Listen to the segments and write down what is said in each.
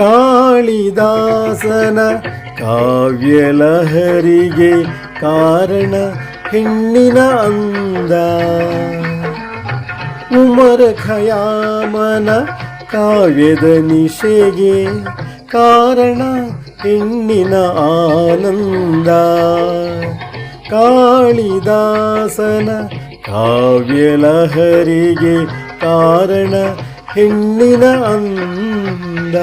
ಕಾಳಿದಾಸನ ಕಾವ್ಯಲಹರಿಗೆ ಕಾರಣ ಹೆಣ್ಣಿನ ಅಂದ. ಉಮರ ಖಯಾಮನ ಕಾವ್ಯದ ನಿಶೆಗೆ ಕಾರಣ ಹೆಣ್ಣಿನ ಆನಂದ. ಕಾಳಿದಾಸನ ಕಾವ್ಯಲಹರಿಗೆ ಕಾರಣ ಹೆಣ್ಣಿನ ಅಂದ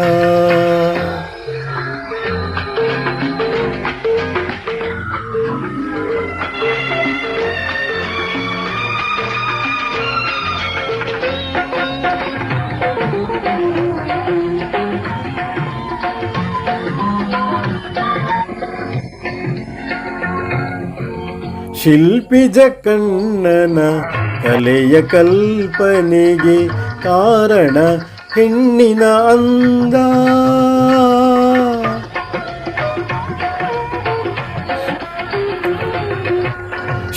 ಶಿಲ್ಪಿಜ ಕಣ್ಣನ ಕಲೆಯ ಕಲ್ಪನೆಗೆ ಕಾರಣ ಹೆಣ್ಣಿನ ಅಂದ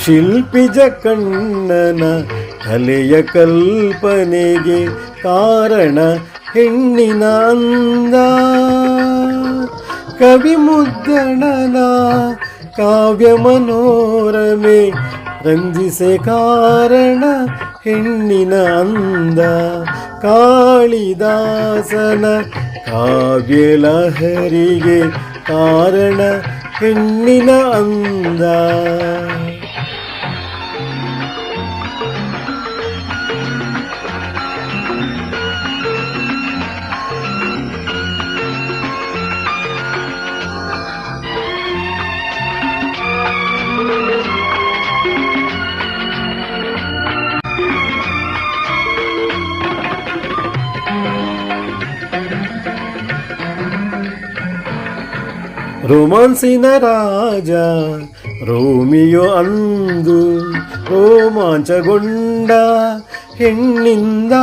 ಶಿಲ್ಪಿಜ ಕಣ್ಣನ ಕಲೆಯ ಕಲ್ಪನೆಗೆ ಕಾರಣ ಹೆಣ್ಣಿನ ಅಂದ ಕವಿ ಮುದ್ದಣನ ಕಾವ್ಯ ಮನೋರಮೆ ರಂಜಿಸೆ ಕಾರಣ ಹೆಣ್ಣಿನ ಅಂದ ಕಾಳಿದಾಸನ ಕಾವ್ಯಲಹರಿಗೆ ಕಾರಣ ಹೆಣ್ಣಿನ ಅಂದ. ರೋಮಾನ್ಸಿನ ರಾಜ ರೋಮಿಯೋ ಅಂದು ರೋಮಾಂಚಗೊಂಡ ಹೆಣ್ಣಿಂದ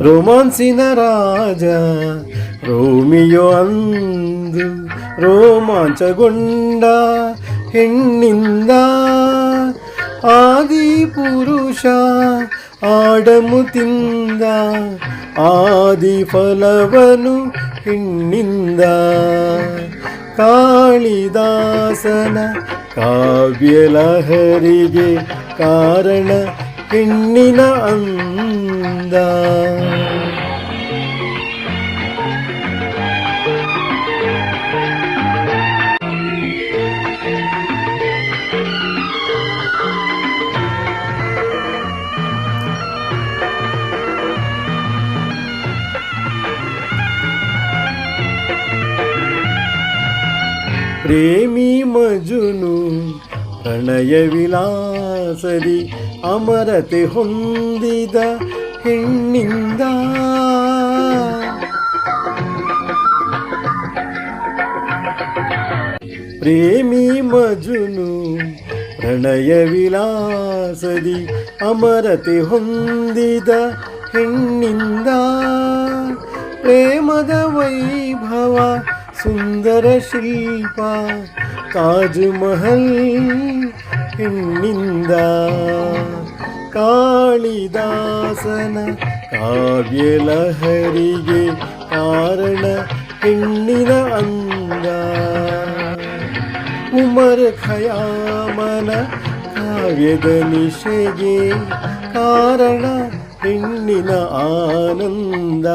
ರೋಮಾನ್ಸಿನ ರಾಜ ರೋಮಿಯೋ ಅಂದು ರೋಮಾಂಚಗೊಂಡ ಹೆಣ್ಣಿಂದ ಆದಿ ಪುರುಷ ಆಡಮುತಿಂದ ಆದಿ ಫಲವನು ಹೆಣ್ಣಿಂದ. ಕಾಳಿದಾಸನ ಕಾವ್ಯಲಹರಿಗೆ ಕಾರಣ ಹೆಣ್ಣಿನ ಅಂದ. ಪ್ರೇಮಿ ಮಜುನು, ಪ್ರಣಯ ವಿಲಾಸದಿ ಅಮರತೆ ಹೊಂದಿದ ಹೆಣ್ಣಿಂದ. ಪ್ರೇಮಿ ಮಜುನು, ಪ್ರಣಯ ವಿಲಾಸದಿ ಅಮರತೆ ಹೊಂದಿದ ಹೆಣ್ಣಿಂದ. ಪ್ರೇಮದ ವೈಭವ ಸುಂದರ ಶಿಲ್ಪ ತಾಜ್ ಮಹಲ್ ಹೆಣ್ಣಿಂದ ಕಾಳಿದಾಸನ ಕಾವ್ಯಲಹರಿಗೆ ಕಾರಣ ಹೆಣ್ಣಿನ ಅಂದ ಉಮರ್ ಖಯಾಮನ ಕಾವ್ಯದ ನಿಶೆಗೆ ಕಾರಣ ಹೆಣ್ಣಿನ ಆನಂದ.